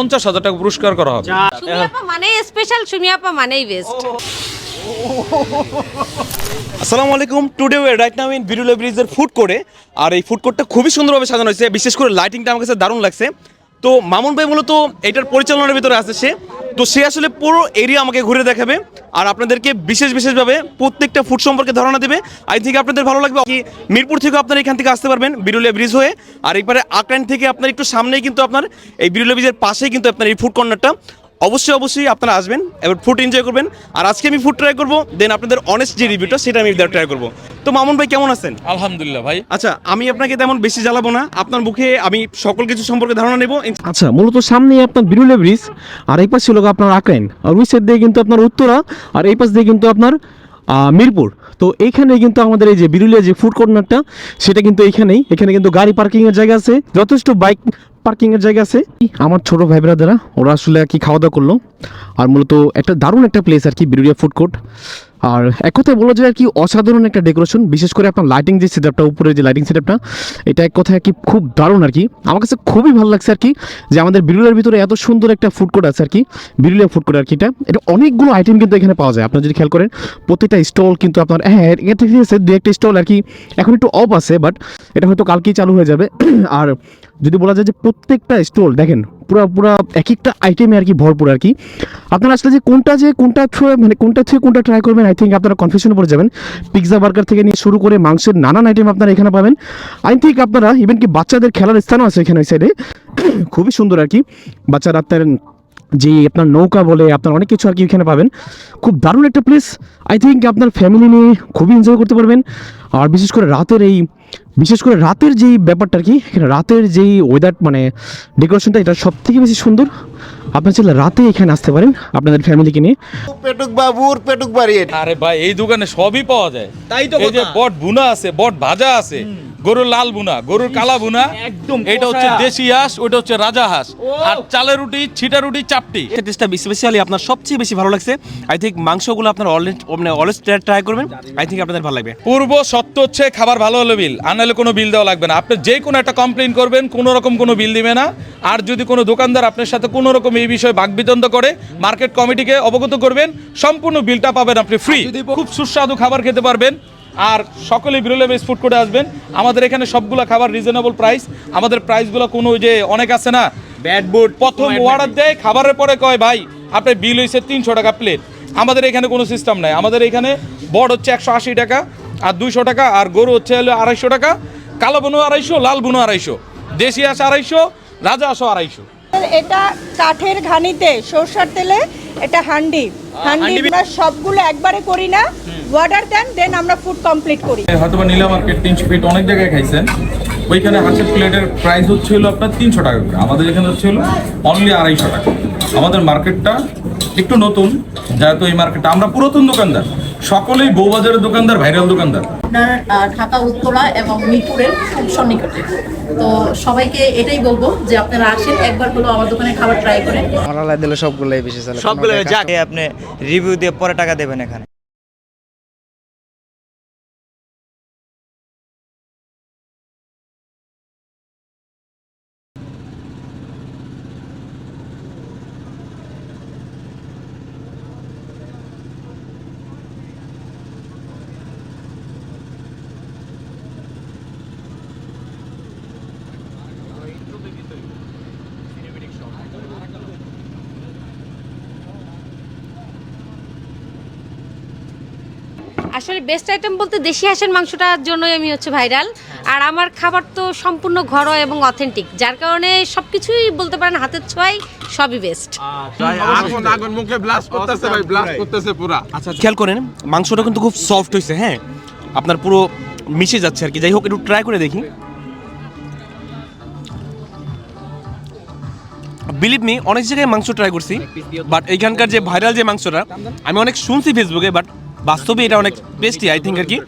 পঞ্চাশ হাজার টাকা পুরস্কার করা হবে। মানে স্পেশাল সুমিয়াপা মানেই বেস্ট আসসালামু আলাইকুম today we right now in বিরুলে ব্রিজের ফুড কোর্টে আর এই ফুড কোর্টটা খুবই সুন্দরভাবে সাজানো হয়েছে বিশেষ করে লাইটিংটা আমার কাছে দারুণ লাগছে। তো মামুন ভাই মূলত এটার পরিচালনার ভিতরে আছে সে। তো সে আসলে পুরো এরিয়া আমাকে ঘুরে দেখাবে। আর আপনাদেরকে বিশেষ বিশেষভাবে প্রত্যেকটা ফুড সম্পর্কে ধারণা দেবে। আই থিঙ্ক আপনাদের ভালো লাগবে। কি মিরপুর থেকে আপনারা এখান থেকে আসতে পারবেন, বিরুলিয়া ব্রিজ হয়ে। আর এবারে আক্রাইন থেকে আপনার একটু সামনেই কিন্তু আপনার এই বিরুলিয়া ব্রিজের পাশেই কিন্তু আপনার এই ফুড কর্নারটা অবশ্যই অবশ্যই আপনারা আসবেন এবার ফুড এনজয় করবেন। আর আজকে আমি ফুড ট্রাই করব দেন আপনাদের অনেস্ট যে রিভিউটা সেটা আমি ট্রাই করব। তো মামুন ভাই কেমন আছেন? আলহামদুলিল্লাহ ভাই। আচ্ছা আমি আপনাকে তেমন বেশি জ্বালাবো না। আপনার মুখে আমি সকল কিছু সম্পর্কে ধারণা নেব। আচ্ছা মূলত সামনেই আপনার বিরুলে ব্রিজ আর এই পাশ ছিল আপনার আক্রাইন আর ওই সাইড দিয়ে কিন্তু আপনার উত্তরা আর এই পাশ দিয়ে কিন্তু আপনার মিরপুর। তো এইখানে কিন্তু আমাদের এই যে বিরুলিয়া যে ফুড কর্নারটা সেটা কিন্তু এখানেই এখানে কিন্তু গাড়ি পার্কিংয়ের জায়গা আছে, যথেষ্ট বাইক পার্কিংয়ের জায়গা আছে। আমার ছোট ভাই ব্রাদারা ওরা আসলে কি খাওয়া দাওয়া করল। আর মূলত একটা দারুণ একটা প্লেস আর কি বিরুলিয়া ফুড কোর্ট আর এক কথায় বলা যায় আর কি, অসাধারণ একটা ডেকোরেশন বিশেষ করে আপনার লাইটিং যে সেটআপটা উপরে যে লাইটিং সেটআপটা এটা এক কথায় আর কি খুব দারুণ আর কি। আমার কাছে খুবই ভালো লাগছে আর কি যে আমাদের বিরুলিয়ার ভিতরে এত সুন্দর একটা ফুড কোর্ট আছে আর কি বিরুলিয়া ফুড কোর্ট আর কি এটা। এটা অনেকগুলো আইটেম কিন্তু এখানে পাওয়া যায়, আপনার যদি খেয়াল করেন প্রত্যেকটা স্টল কিন্তু আপনার হ্যাঁ এটা ঠিক আছে দু একটা স্টল আর কি এখন একটু অফ আছে বাট এটা হয়তো কালকেই চালু হয়ে যাবে। আর যদি বলা যায় যে প্রত্যেকটা স্টল দেখেন পুরো পুরো এক একটা আইটেমে আর কি ভরপুর আর কি। আপনারা আসলে যে কোনটা যে কোনটা মানে কোনটা থেকে কোনটা ট্রাই করবেন আই থিঙ্ক আপনারা কনফিউশনে পড়ে যাবেন। পিৎজা বার্গার থেকে নিয়ে শুরু করে মাংসের নানান আইটেম আপনারা এখানে পাবেন। আই থিঙ্ক আপনারা ইভেন কি বাচ্চাদের খেলার স্থানও আছে এখানে ওই সাইডে খুবই সুন্দর আর কি। বাচ্চারা আপনার যে আপনার নৌকা বলে, আপনার অনেক কিছু আর কি এখানে পাবেন। খুব দারুণ একটা প্লেস আই থিঙ্ক আপনার ফ্যামিলি নিয়ে খুবই এনজয় করতে পারবেন। আর বিশেষ করে রাতের এই বিশেষ করে রাতের যেই ব্যাপারটা আর কি এখানে রাতের যেই ওয়েদার মানে ডেকোরেশনটা এটা সব থেকে বেশি সুন্দর। আপনার চাইলে রাতে এখানে আসতে পারেন আপনাদের ফ্যামিলিকে নিয়ে। পেটুক বাবুর পেটুক বাড়িয়ে আরে ভাই এই দোকানে সবই পাওয়া যায়। তাই তো এই যে বট বুনা আছে বট ভাজা আছে গরুর লাল বুনা গরুর কালা বুনা একদম এটা হচ্ছে দেশি হাঁস ওটা হচ্ছে রাজা হাঁস। আর চালের রুটি ছিটা রুটি চাপটি। টেস্টটা স্পেশালি আপনার সবচেয়ে বেশি ভালো লাগছে আই থিঙ্ক মাংসগুলো আপনার অলরেডি মানে অলওয়েজ ট্রাই করবেন আই থিঙ্ক আপনাদের ভালো লাগবে। পূর্ব সত্য হচ্ছে খাবার ভালো হলে বিল আর নাহলে কোনো বিল দেওয়া লাগবে না। আপনি যে কোনো একটা কমপ্লেন করবেন কোনো রকম কোনো বিল দিবে না। আর যদি কোনো দোকানদার আপনার সাথে কোনো রকম এই বিষয়ে বাকবিতন্ড করে মার্কেট কমিটিকে অবগত করবেন সম্পূর্ণ বিলটা পাবেন আপনি ফ্রি খুব সুস্বাদু খাবার খেতে পারবেন। আর সকলেই বিরলে বেস ফুড কোর্টে আসবেন। আমাদের এখানে সবগুলো খাবার রিজনেবল প্রাইস আমাদের প্রাইসগুলো কোনো যে অনেক আছে না? ব্যাড বোর্ড প্রথম অর্ডার দেয় খাবারের পরে কয় ভাই আপনার বিল হয়েছে তিনশো টাকা প্লেট আমাদের এখানে কোনো সিস্টেম নাই। আমাদের এখানে বড় হচ্ছে একশো আশি টাকা। আর দুইশো টাকা আর গরু হচ্ছে হলো আড়াইশো টাকা কালো বুনো আড়াইশো লাল বুনো আড়াইশো দেশি হাঁস আড়াইশো রাজা হাঁসও আড়াইশো। এটা কাঠের ঘানিতে সরষার তেলে এটা হান্ডি। হান্ডি আমরা সবগুলো একবারে করি না অর্ডার দেন দেন আমরা ফুড কমপ্লিট করি। হয়তো বা নীলা মার্কেট তিনশো ফিট অনেক জায়গায় খাইছেন। ওইখানে হাঁসের প্লেটের প্রাইস হচ্ছে হলো আপনার তিনশো টাকা করে। আমাদের এখানে হচ্ছে হলো অনলি আড়াইশো টাকা। আমাদের মার্কেটটা একটু নতুন যেহেতু এই মার্কেটটা আমরা পুরাতন দোকানদার। সকলেই বউবাজারের দোকানদার ভাইরাল দোকানদার। আপনার ঢাকা উত্তরা এবং মিরপুরের খুব সন্নিকটে। তো সবাইকে এটাই বলব যে আপনারা আসেন একবার হলো আমার দোকানে খাবার ট্রাই করেন। মারালা দিলে সবগুলাই বেশি চলে সবগুলো যাকে। আপনি রিভিউ দিয়ে পরে টাকা দেবেন এখানে। আসলে বেস্ট আইটেম বলতে দেশি হাঁসের মাংসটার জন্যই আমি হচ্ছে ভাইরাল আর আমার খাবার তো সম্পূর্ণ ঘরোয়া এবং অথেন্টিক যার কারণে সবকিছুই বলতে পারেন হাতের ছোঁয়াই সবই বেস্ট আগুন আগুন ব্লাস্ট করতেছে ভাই ব্লাস্ট করতেছে পুরা। আচ্ছা খেয়াল করেন মাংসটা কিন্তু খুব সফট হয়েছে হ্যাঁ? আপনার পুরো মিশে যাচ্ছে আর কি। যাই হোক একটু ট্রাই করে দেখি। বিলিভ মি অনেক জায়গায় মাংস ট্রাই করছি বাট এইখানকার যে ভাইরাল যে মাংসটা আমি অনেক শুনছি ফেসবুকে বাট বাস্তবে এটা অনেক টেস্টি আই থিঙ্ক আর কি।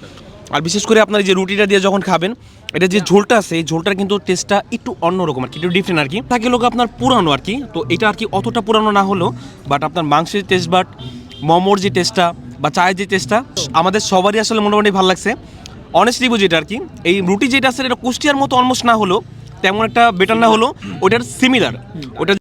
আর বিশেষ করে আপনার যে রুটিটা দিয়ে যখন খাবেন, এটা যে ঝোলটা আছে, এই ঝোলটার কিন্তু টেস্টটা একটু অন্যরকম আর কি, একটু ডিফারেন্ট আর কি। থাকে লোক আপনার পুরানো আর কি, তো এটা আর কি অতটা পুরানো না হলো বাট আপনার মাংসের টেস্ট বাট মোমোর যে টেস্টটা বা চায়ের যে টেস্টটা আমাদের সবারই আসলে মোটামুটি ভালো লাগছে। অনেস্টলি বুঝি এটা আর কি, এই রুটি যেটা আছে, এটা কুষ্টিয়ার মতো অলমোস্ট না হলো তেমন একটা বেটার না হলো ওটার সিমিলার ওটা